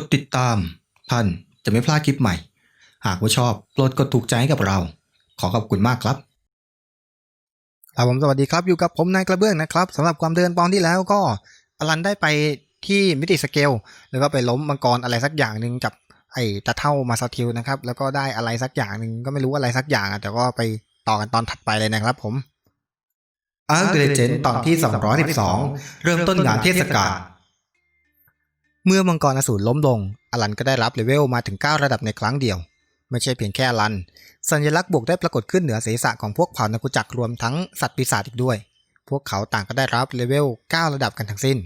ดติดตาม ท่านจะไม่พลาดคลิปใหม่ หากว่าชอบโปรดกดถูกใจให้กับเรา ขอขอบคุณมากครับครับผมสวัสดีครับอยู่กับผมนายกระเบื้องนะครับสำหรับความเดินตอนที่แล้วก็อลันได้ไปที่มิติสเกลแล้วก็ไปล้มมังกรอะไรสักอย่างหนึ่งกับไอ้ตะเท่ามาซาทิวนะครับแล้วก็ได้อะไรสักอย่างหนึ่งก็ไม่รู้อะไรสักอย่างอะแต่ก็ไปต่อกันตอนถัดไปเลยนะครับผมอาร์เดเจนตอนที่ 212 เริ่มต้นงานเทศกาล เมื่อมังกรอสูรล้มลง อลันก็ได้รับเลเวลมาถึง 9 ระดับในครั้งเดียว ไม่ใช่เพียงแค่อลัน สัญลักษณ์บวกได้ปรากฏขึ้นเหนือศีรษะของพวกเผ่านักกุจักรรวมทั้งสัตว์ปีศาจอีกด้วย พวกเขาต่างก็ได้รับเลเวล 9 ระดับกันทั้งสิ้น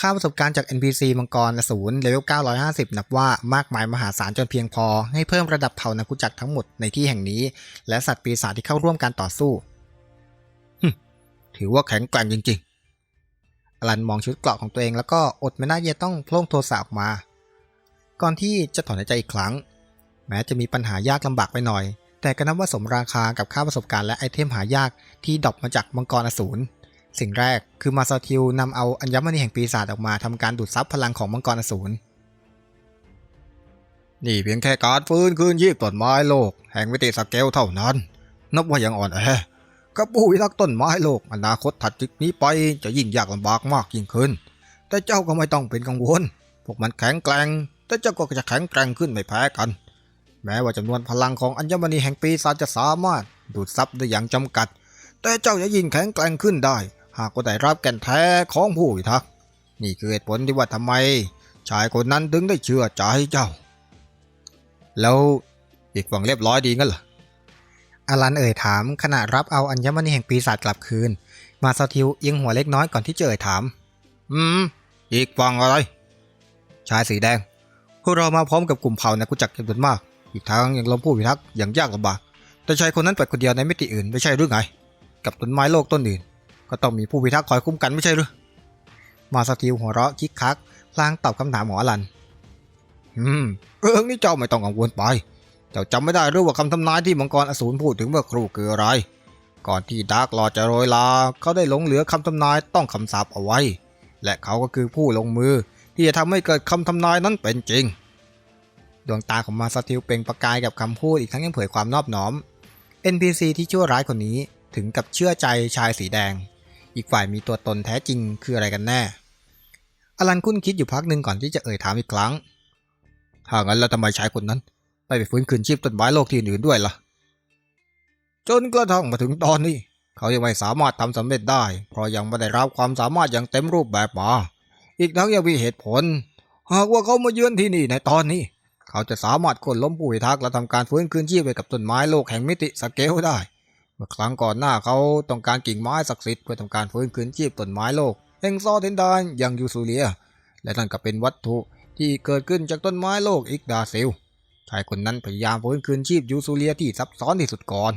ค่าประสบการณ์จาก NPC มังกรอสูรเลเวล 950 นับว่ามากมายมหาศาลจนเพียงพอ ให้เพิ่มระดับเผ่านักกุจักรทั้งหมดในที่แห่งนี้ และสัตว์ปีศาจที่เข้าร่วมการต่อสู้ถือว่าแข็งแกร่งจริง ลันมองชุดเกราะของตัวเองแล้วก็อดไม่ได้จะต้องโพล่งโทรศัพท์ออกมา ก่อนที่จะถอนหายใจอีกครั้ง แม้จะมีปัญหายากลำบากไปหน่อย แต่ก็นับว่าสมราคากับค่าประสบการณ์และไอเทมหายากที่ดรอปมาจากมังกรอสูรสิ่งแรกคือมาซาทิวนำเอาอัญมณีแห่งปีศาจออกมาทำการดูดซับพลังของมังกรอสูรนี่เพียงแค่การฟื้นคืนชีพต้นไม้โลก แห่งมิติสเกลเท่านั้น นับว่ายังอ่อนแอ กับผู้พิทักษ์ต้นไม้โลก อนาคตถัดจากนี้ไปจะยิ่งยากลำบากมากยิ่งขึ้น แต่เจ้าก็ไม่ต้องเป็นกังวล พวกมันแข็งแกร่ง แต่เจ้าก็จะแข็งแกร่งขึ้นไม่แพ้กัน แม้ว่าจำนวนพลังของอัญมณีแห่งปีศาจจะสามารถดูดซับได้อย่างจำกัด แต่เจ้าจะยิ่งแข็งแกร่งขึ้นได้ หากว่าได้รับแก่นแท้ของผู้พิทักษ์ นี่คือเหตุผลที่ว่าทำไม ชายคนนั้นถึงได้เชื่อใจเจ้า แล้วอีกฝั่งเรียบร้อยดีงั้นเหรอ อลันเอ่ยถามขณะรับเอาอัญมณีแห่งปีศาจกลับคืน มาซาทิวเอียงหัวเล็กน้อยก่อนที่จะเอ่ยถาม อืม อีกฝั่งอะไร ชายสีแดง พวกเรามาพร้อมกับกลุ่มเผ่านะกุจักจำนวนมาก อีกทางยังล้มผู้พิทักษ์อย่างยากลำบาก แต่ชายคนนั้นไปคนเดียวในมิติอื่นไม่ใช่หรือไง กับต้นไม้โลกต้นอื่น ก็ต้องมีผู้พิทักษ์คอยคุ้มกันไม่ใช่หรือ มาซาทิวหัวเราะคิกคักพลางตอบคำถามของอลัน อืม เรื่องนี้เจ้าไม่ต้องกังวลไป เจ้าจำไม่ได้หรือว่าคำทำนายที่มังกรอสูรพูดถึงเมื่อครู่คืออะไร ก่อนที่ดาร์กลอร์จะโรยลา เขาได้หลงเหลือคำทำนายต้องคำสาปเอาไว้ และเขาก็คือผู้ลงมือ ที่จะทำให้เกิดคำทำนายนั้นเป็นจริง ดวงตาของมาซาทิวเปล่งประกายกับคำพูดอีกทั้งยังเผยความนอบน้อม NPC ที่ชั่วร้ายคนนี้ถึงกับเชื่อใจชายสีแดง อีกฝ่ายมีตัวตนแท้จริงคืออะไรกันแน่ อลันคุ้นคิดอยู่พักหนึ่งก่อนที่จะเอ่ยถามอีกครั้ง ถ้างั้นแล้วทำไมชายคนนั้น ไปไปฟื้นคืนชีพต้นไม้โลกที่อื่นด้วยล่ะ จนกระทั่งมาถึงตอนนี้ เขายังไม่สามารถทำสำเร็จได้ เพราะยังไม่ได้รับความสามารถอย่างเต็มรูปแบบมา อีกทั้งยังมีเหตุผล หากว่าเขามาเยือนที่นี่ในตอนนี้ เขาจะสามารถกดล้มผู้พิทักและทำการฟื้นคืนชีพไปกับต้นไม้โลกแห่งมิติสเกลได้ เมื่อครั้งก่อนหน้าเขาต้องการกิ่งไม้ศักดิ์สิทธิ์เพื่อทำการฟื้นคืนชีพต้นไม้โลกแห่งซอเทนดานอย่างยูซูเลีย และนั่นก็เป็นวัตถุที่เกิดขึ้นจากต้นไม้โลกอิกดาซิล ชายคนนั้นพยายามฟื้นคืนชีพยูซูเลียที่ซับซ้อนที่สุดก่อน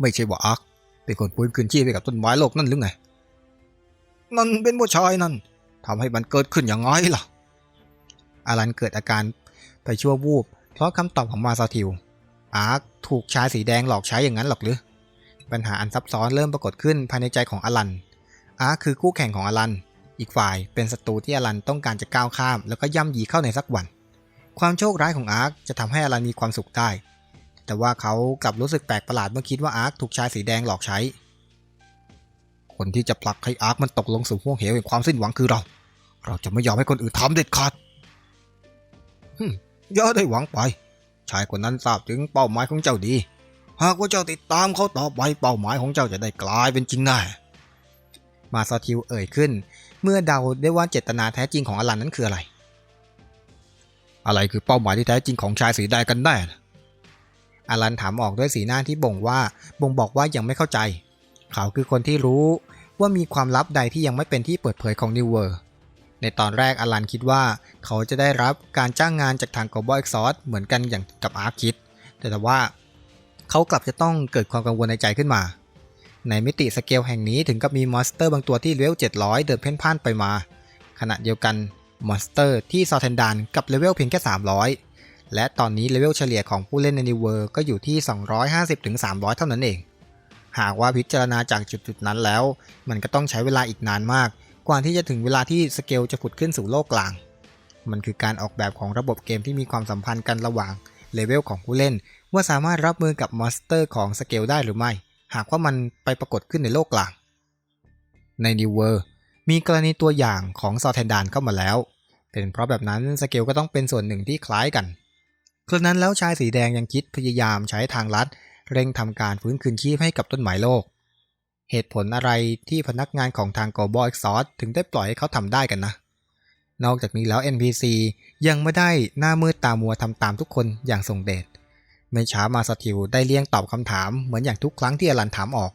ไม่ใช่ว่าอาร์คเป็นคนฟื้นคืนชีพให้กับต้นไม้โลกนั่นหรือไง นั่นเป็นผู้ชายนั่นทำให้มันเกิดขึ้นอย่างไงล่ะ อารันเกิดอาการไปชั่ววูบ เพราะคำตอบของมาซาทิว อาร์คถูกชายสีแดงหลอกใช้อย่างนั้นหรอกหรือ ปัญหาอันซับซ้อนเริ่มปรากฏขึ้นภายในใจของอลัน อาร์คคือคู่แข่งของอลัน อีกฝ่ายเป็นศัตรูที่อลันต้องการจะก้าวข้าม แล้วก็ย่ำยีเข้าในสักวัน ความโชคร้ายของอาร์คจะทำให้อลันมีความสุขได้ แต่ว่าเขากลับรู้สึกแปลกประหลาดเมื่อคิดว่าอาร์คถูกชายสีแดงหลอกใช้ คนที่จะผลักให้อาร์คมันตกลงสู่ห่วงเหวแห่งความสิ้นหวังคือเรา เราจะไม่ยอมให้คนอื่นทำเด็ดขาดฮึอย่าได้หวังไป ชายคนนั้นทราบถึงเป้าหมายของเจ้าดี หากว่าเจ้าติดตามเขาต่อไปเป้าหมายของเจ้าจะได้กลายเป็นจริงแน่มาซาทิวเอ่ยขึ้น เมื่อเดาได้ว่าเจตนาแท้จริงของอลันนั้นคืออะไร อะไรคือเป้าหมายที่แท้จริงของชายสีแดงกันแน่อารันถามออกด้วยสีหน้าที่บ่งว่า บ่งบอกว่ายังไม่เข้าใจ เขาคือคนที่รู้ว่ามีความลับใดที่ยังไม่เป็นที่เปิดเผยของนิวเวอร์ ในตอนแรกอารันคิดว่าเขาจะได้รับการจ้างงานจากทาง Global Exhaust เหมือนกันอย่างกับอาร์คิด แต่แต่ว่า เขากลับจะต้องเกิดความกังวลในใจขึ้นมา ในมิติสเกลแห่งนี้ถึงกับมีมอนสเตอร์บางตัวที่เลเวล700 เดินเพ่นพ่านไปมา ขณะเดียวกัน มอนสเตอร์ที่ซอเทนดานกับเลเวลเพียงแค่ 300 และตอนนี้เลเวลเฉลี่ยของผู้เล่นในนิวเวอร์ก็อยู่ที่ 250-300 เท่านั้นเอง หากว่าพิจารณาจากจุดๆนั้นแล้ว มันก็ต้องใช้เวลาอีกนานมาก กว่าที่จะถึงเวลาที่สเกลจะผุดขึ้นสู่โลกกลาง มันคือการออกแบบของระบบเกมที่มีความสัมพันธ์กันระหว่างเลเวลของผู้เล่น ว่าสามารถรับมือกับมอนสเตอร์ของสเกลได้หรือไม่ หากว่ามันไปปรากฏขึ้นในโลกกลาง ใน New World มีกรณีตัวอย่างของซอแทนดานเข้ามาแล้ว เป็นเพราะแบบนั้นสเกลก็ต้องเป็นส่วนหนึ่งที่คล้ายกันครั้นั้นแล้วชายสีแดงยังคิดพยายามใช้ทางลัด เร่งทำการฟื้นคืนชีพให้กับต้นไม้โลก เหตุผลอะไรที่พนักงานของทาง Global Exhaust ถึงได้ปล่อยให้เขาทำได้กันนะ นอกจากนี้แล้ว NPC ยังไม่ได้หน้ามืดตามัวทำตามทุกคนอย่างทรงเดชไม่ช้ามาสติวได้เลี่ยงตอบคำถามเหมือนอย่างทุกครั้งที่อลันถามออก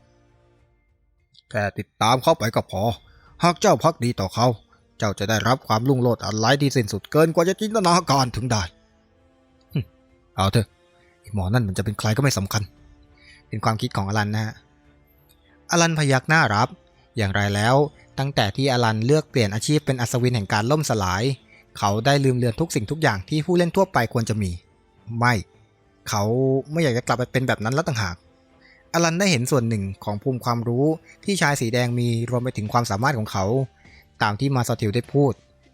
แค่ติดตามเข้าไปก็พอ หากเจ้าพักดีต่อเขา เจ้าจะได้รับความรุ่งโรจน์อันไร้ที่สิ้นสุดเกินกว่าจะจินตนาการถึงได้ เอาเถอะอ้หมอนั่นมันจะเป็นใครก็ไม่สำคัญ เป็นความคิดของอลันนะฮะ อลันพยักหน้ารับ อย่างไรแล้ว ตั้งแต่ที่อลันเลือกเปลี่ยนอาชีพเป็นอัศวินแห่งการล่มสลาย เขาได้ลืมเลือนทุกสิ่งทุกอย่างที่ผู้เล่นทั่วไปควรจะมี ไม่ เขาไม่อยากจะกลับไปเป็นแบบนั้นแล้วต่างหาก อลันได้เห็นส่วนหนึ่งของภูมิความรู้ที่ชายสีแดงมีรวมไปถึงความสามารถของเขา ตามที่มาสติลได้พูด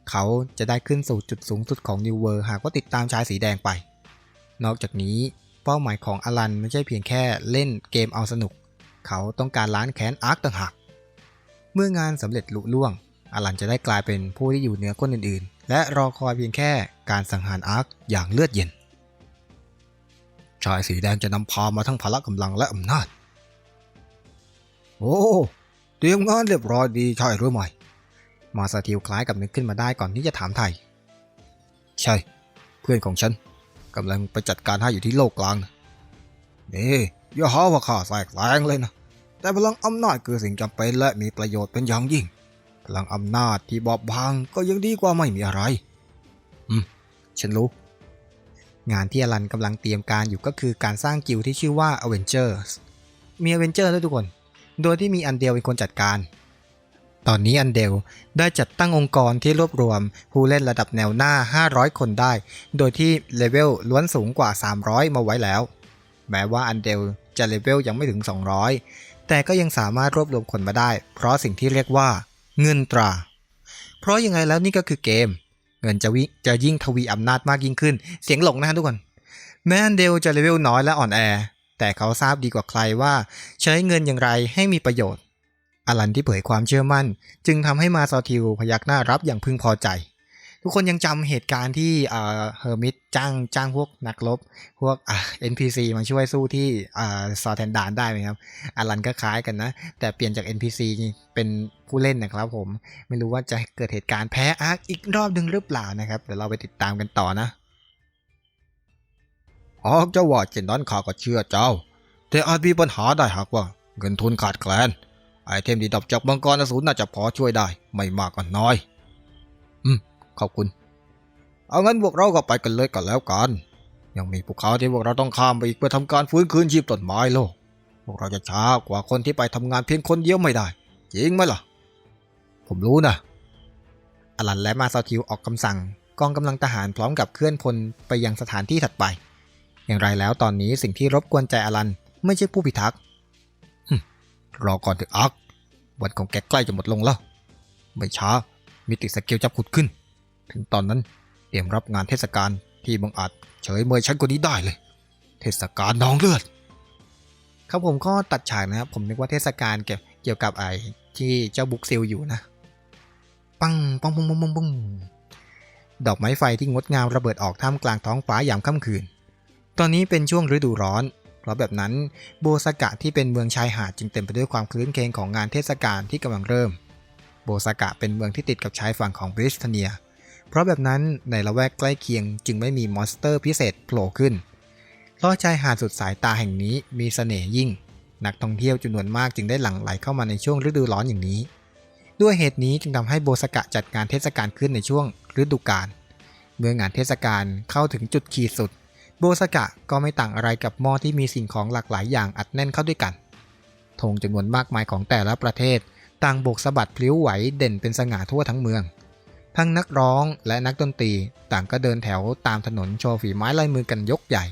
เขาจะได้ขึ้นสู่จุดสูงสุดของนิวเวอร์หากว่าติดตามชายสีแดงไป นอกจากนี้เป้าหมายของอลันไม่ใช่เพียงแค่เล่นเกมเอาสนุก เขาต้องการล้านแค้นอาร์คต่างหาก เมื่องานสำเร็จลุล่วง อลันจะได้กลายเป็นผู้ที่อยู่เหนือคนอื่นๆ และรอคอยเพียงแค่การสังหารอาร์คอย่างเลือดเย็น ชายสีแดงจะนำพามาทั้งพละกำลังและอำนาจ โอ้เตรียมงานเรียบร้อยดีใช่หรือไม่ มาสติลคล้ายกับนึกขึ้นมาได้ก่อนที่จะถามไทย ใช่ เพื่อนของฉันกำลังไปจัดการให้อยู่ที่โลกกลางนะนี่อย่าหาว่าข้าแทรกแซงเลยนะ แต่พลังอำนาจคือสิ่งจำเป็นและมีประโยชน์เป็นอย่างยิ่ง พลังอำนาจที่บอบบางก็ยังดีกว่าไม่มีอะไร อืม ฉันรู้ งานที่อลันกำลังเตรียมการอยู่ก็คือการสร้างกิลด์ที่ชื่อว่า Avengers มี Avenger ด้วยทุกคน โดยที่มีอันเดลเป็นคนจัดการ ตอนนี้อันเดลได้จัดตั้งองค์กรที่รวบรวมผู้เล่นระดับแนวหน้า 500 คนได้ โดยที่เลเวลล้วนสูงกว่า 300 มาไว้แล้ว แม้ว่าอันเดลจะเลเวลยังไม่ถึง 200 แต่ก็ยังสามารถรวบรวมคนมาได้ เพราะสิ่งที่เรียกว่า เงินตรา เพราะยังไงแล้วนี่ก็คือเกม เงินจะวิจะยิ่งทวีอำนาจมากยิ่งขึ้น เสียงหลงนะฮะทุกคน แม้อันเดลจะเลเวลน้อยและอ่อนแอ แต่เขาทราบดีกว่าใครว่า ใช้เงินอย่างไรให้มีประโยชน์ อลันที่เผยความเชื่อมั่น จึงทำให้มาซอทิวพยักหน้ารับอย่างพึงพอใจ ทุกคนยังจำเหตุการณ์ที่เฮอร์มิตจ้างจ้างพวกนักรบพวกเอ่า NPC มาช่วยสู้ที่ซอแทนดานได้ไหมครับอลันก็คล้ายกันนะ แต่เปลี่ยนจาก NPC เป็นผู้เล่นนะครับผมไม่รู้ว่าจะเกิดเหตุการณ์แพ้อาร์คอีกรอบหนึ่งหรือเปล่านะครับเดี๋ยวเราไปติดตามกันต่อนะหากเจ้าว่าเช่นนันข้าก็เชื่อเจ้า แต่อาจมีปัญหาได้หากว่า เงินทุนขาดแคลน ไอเทมที่ดับจากมังกรอสูรน่าจะพอช่วยได้ ไม่มากก็น้อย อืม ขอบคุณ เอางั้นพวกเราก็ไปกันเลยกันแล้วกัน ยังมีภูเขาที่พวกเราต้องข้ามไปอีกเพื่อทำการฟื้นคืนชีพต้นไม้โลก พวกเราจะช้ากว่าคนที่ไปทำงานเพียงคนเดียวไม่ได้ จริงไหมล่ะ ผมรู้นะ อลันและมาซาทิวออกคำสั่ง กองกำลังทหารพร้อมกับเคลื่อนพลไปยังสถานที่ถัดไป อย่างไรแล้วตอนนี้สิ่งที่รบกวนใจอลัน ไม่ใช่ผู้พิทักษ์ รอก่อนเถอะอาร์ควันของแกใกล้จะหมดลงแล้ว ไม่ช้า มิติสเกลจะผุดขึ้น ถึงตอนนั้นเตรียมรับงานเทศกาลที่บังอาจเฉยเมยฉันกว่านี้ได้เลย เทศกาลน้องเลือด ครับผมก็ตัดฉากนะครับ ผมนึกว่าเทศกาลเกี่ยวเกี่ยวกับไอ้ที่เจ้าบุ๊กซิลอยู่นะ ปังปังปังปังปังปังดอกไม้ไฟที่งดงามระเบิดออกท่ามกลางท้องฟ้ายามค่ำคืน ตอนนี้เป็นช่วงฤดูร้อน เพราะแบบนั้นโบสกะที่เป็นเมืองชายหาดจึงเต็มไปด้วยความคลื้นเคงของงานเทศกาลที่กำลังเริ่ม โบสกะเป็นเมืองที่ติดกับชายฝั่งของบริสเทเนีย เพราะแบบนั้นในละแวกใกล้เคียงจึงไม่มีมอนสเตอร์พิเศษโผล่ขึ้นเพราะชายหาดสุดสายตาแห่งนี้มีเสน่ห์ยิ่ง นักท่องเที่ยวจำนวนมากจึงได้หลั่งไหลเข้ามาในช่วงฤดูร้อนอย่างนี้ ด้วยเหตุนี้จึงทำให้โบสกะจัดงานเทศกาลขึ้นในช่วงฤดูกาลเมื่องานเทศกาลเข้าถึงจุดขีดสุด โบสกะก็ไม่ต่างอะไรกับหม้อที่มีสิ่งของหลากหลายอย่างอัดแน่นเข้าด้วยกันธงจำนวนมากมายของแต่ละประเทศ ต่างโบกสะบัดพลิ้วไหวเด่นเป็นสง่าทั่วทั้งเมือง ทั้งนักร้องและนักดนตรีต่างก็เดินแถวตามถนนโชว์ฝีไม้ลายมือกันยกใหญ่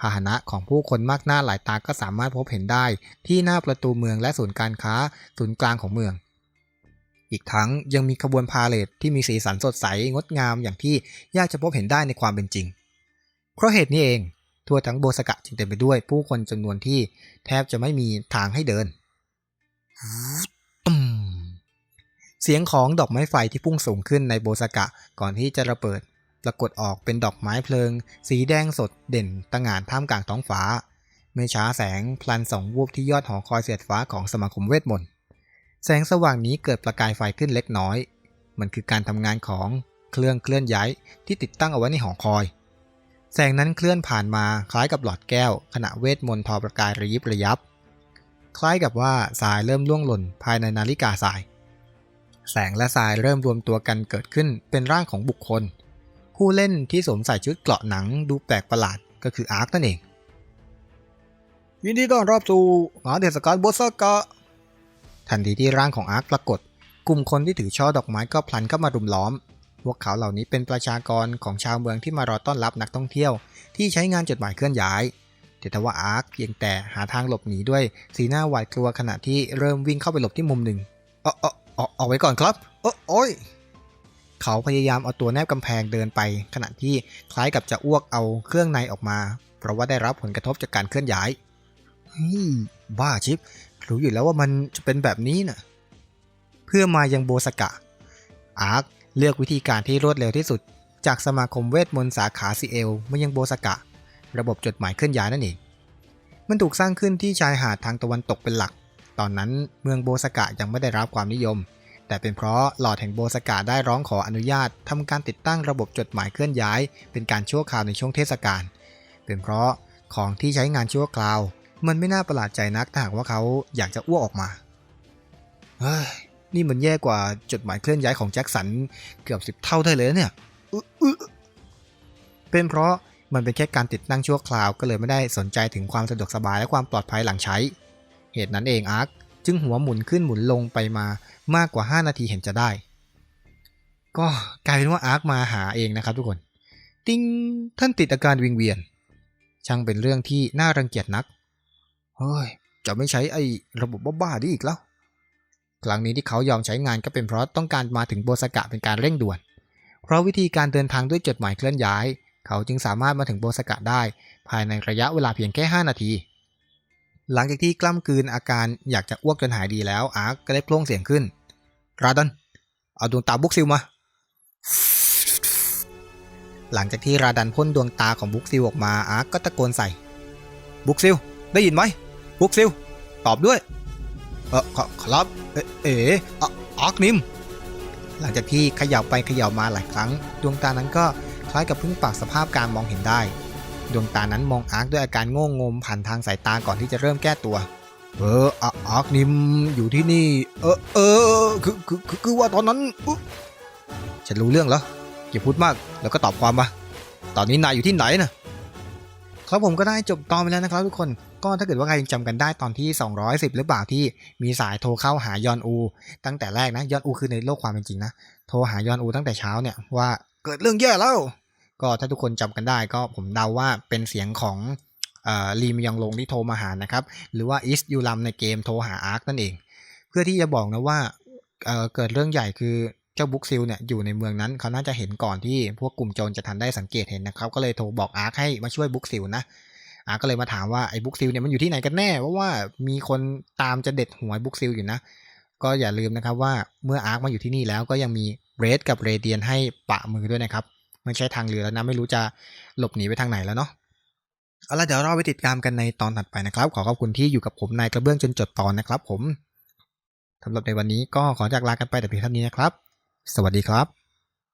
พาหนะของผู้คนมากหน้าหลายตาก็สามารถพบเห็นได้ที่หน้าประตูเมืองและศูนย์การค้าศูนย์กลางของเมือง อีกทั้งยังมีขบวนพาเลทที่มีสีสันสดใสงดงามอย่างที่ยากจะพบเห็นได้ในความเป็นจริง เพราะเหตุนี้เอง ทั่วทั้งโบสกะจึงเต็มไปด้วยผู้คนจำนวนที่แทบจะไม่มีทางให้เดินตุ้มเสียงของดอกไม้ไฟที่พุ่งสูงขึ้นในโบสกะก่อนที่จะระเบิดปรากฏออกเป็นดอกไม้เพลิง สีแดงสดเด่นตะหง่านท่ามกลางท้องฟ้า ไม่ช้าแสงพลันสองวูบที่ยอดหอคอยเสียดฟ้าของสมาคมเวทมนต์แสงสว่างนี้เกิดประกายไฟขึ้นเล็กน้อย มันคือการทำงานของเครื่องเคลื่อนย้ายที่ติดตั้งเอาไว้ในหอคอย แสงนั้นเคลื่อนผ่านมาคล้ายกับหลอดแก้ว ขณะเวทมนต์ทอประกายระยิบระยับ คล้ายกับว่าทรายเริ่มล่วงหล่นภายในนาฬิกาทราย แสงและทรายเริ่มรวมตัวกันเกิดขึ้นเป็นร่างของบุคคล ผู้เล่นที่สวมใส่ชุดเกราะหนังดูแปลกประหลาดก็คืออาร์คนั่นเอง ยินดีต้อนรับสู่งาเทศกาลโบสกะทันทีที่ร่างของอาร์คปรากฏ กลุ่มคนที่ถือช่อดอกไม้ก็พลันเข้ามารุมล้อม พวกเขาเหล่านี้เป็นประชากรของชาวเมืองที่มารอต้อนรับนักท่องเที่ยว ที่ใช้งานจดหมายเคลื่อนย้ายแต่ทว่าอาร์คเพียงแต่หาทางหลบหนีด้วย สีหน้าหวาดกลัวขณะที่เริ่มวิ่งเข้าไปหลบที่มุมหนึ่งเออเออเออเอาไว้ก่อนครับเออโอ้ยเขาพยายามเอาตัวแนบกำแพงเดินไป ขณะที่คล้ายกับจะอ้วกเอาเครื่องในออกมา เพราะว่าได้รับผลกระทบจากการเคลื่อนย้ายฮ้บ้าชิป รู้อยู่แล้วว่ามันจะเป็นแบบนี้น่ะ เพื่อมายังโบสกะ อาร์ค เลือกวิธีการที่รวดเร็วที่สุด จากสมาคมเวทมนต์สาขาซีเอลมายังโบสกะ ระบบจดหมายเคลื่อนย้ายนั่นเอง มันถูกสร้างขึ้นที่ชายหาดทางตะวันตกเป็นหลัก ตอนนั้นเมืองโบสกะยังไม่ได้รับความนิยม แต่เป็นเพราะหลอดแห่งโบสกะได้ร้องขออนุญาตทำการติดตั้งระบบจดหมายเคลื่อนย้าย เป็นการชั่วคราวในช่วงเทศกาล เป็นเพราะของที่ใช้งานชั่วคราว มันไม่น่าประหลาดใจนักถ้าหากว่าเขาอยากจะอ้วกออกมาเฮ้ย นี่มันแย่กว่าจดหมายเคลื่อนย้ายของแจ็คสันเกือบสิบเท่าได้เลยเนี่ยเป็นเพราะมันเป็นแค่การติดตั้งชั่วคราวก็เลยไม่ได้สนใจถึงความสะดวกสบายและความปลอดภัยหลังใช้ เหตุนั้นเองอาร์คจึงหัวหมุนขึ้นหมุนลงไปมามากกว่า 5 นาทีเห็นจะได้ ก็กลายเป็นว่าอาร์คมาหาเองนะครับทุกคน ติงท่านติดอาการวิงเวียน ช่างเป็นเรื่องที่น่ารังเกียจนัก เฮ้ย จะไม่ใช้ไอ้ระบบบ้าๆนี้อีกแล้ว ครั้งนี้ที่เขายอมใช้งานก็เป็นเพราะต้องการมาถึงโบสกะเป็นการเร่งด่วน เพราะวิธีการเดินทางด้วยจดหมายเคลื่อนย้าย เขาจึงสามารถมาถึงโบสกะได้ ภายในระยะเวลาเพียงแค่ 5 นาที หลังจากที่กล้ำกลืนอาการอยากจะอ้วกจนหายดีแล้วอาร์คก็ได้โพล่งเสียงขึ้นราดันเอาดวงตาบุกซิลมา หลังจากที่ราดันพ่นดวงตาของบุกซิลออกมาอาร์คก็ตะโกนใส่ บุกซิลได้ยินไหมบุกซิลตอบด้วย เออขอครับเอเอ๋อะอาร์คนิม หลังจากที่เขย่าไปเขย่ามาหลายครั้ง ดวงตานั้นก็คล้ายกับพิ่งปรับสภาพการมองเห็นได้ ดวงตานั้นมองอาร์คด้วยอาการโง่งมผ่านทางสายตาก่อนที่จะเริ่มแก้ตัว เอออะอาร์คนิมอยู่ที่นี่ เออเออคือคือคือว่าตอนนั้นฉันรู้เรื่องแล้วอย่าพูดมากแล้วก็ตอบความมาตอนนี้นายอยู่ที่ไหนนะ ครับผมก็ได้จบตอนไปแล้วนะครับทุกคนก็ถ้าเกิดว่าใครยังจำกันได้ตอนที่ 210 หรือเปล่าที่มีสายโทรเข้าหายอนอู ตั้งแต่แรกนะยอนอูคือในโลกความเป็นจริงนะโทรหายอนอูตั้งแต่เช้าเนี่ยว่าเกิดเรื่องแย่แล้ว ก็ถ้าทุกคนจำกันได้ก็ผมเดาว่าเป็นเสียงของออลีมยองลงที่โทรมาหานะครับหรือว่าอิสยูลัมในเกมโทรหาอาร์คนั่นเอง เพื่อที่จะบอกนะว่าเเกิดเรื่องใหญ่คือ เจ้าบุ๊กซิลเนี่ยอยู่ในเมืองนั้นเขาน่าจะเห็นก่อนที่พวกกลุ่มโจรจะทันได้สังเกตเห็นนะครับ ก็เลยโทรบอกอาร์คให้มาช่วยบุ๊กซิลนะอาร์คก็เลยมาถามว่าไอ้บุ๊กซิลเนี่ยมันอยู่ที่ไหนกันแน่เพราะว่ามีคนตามจะเด็ดหัวบุ๊กซิลอยู่นะ ก็อย่าลืมนะครับว่าเมื่ออาร์คมาอยู่ที่นี่แล้วก็ยังมีเรดกับเรเดียนให้ปะมือด้วยนะครับไม่ใช่ทางเรือแล้วนะไม่รู้จะหลบหนีไปทางไหนแล้วเนาะเอาละเดี๋ยวเราไปติดตามกันในตอนถัดไปนะครับ ขอขอบคุณที่อยู่กับผมนายกระเบื้องจนจบตอนนะครับ ผมสำหรับในวันนี้ก็ขอจากลากันไปแต่เพียงเท่านี้นะครับ สวัสดีครับ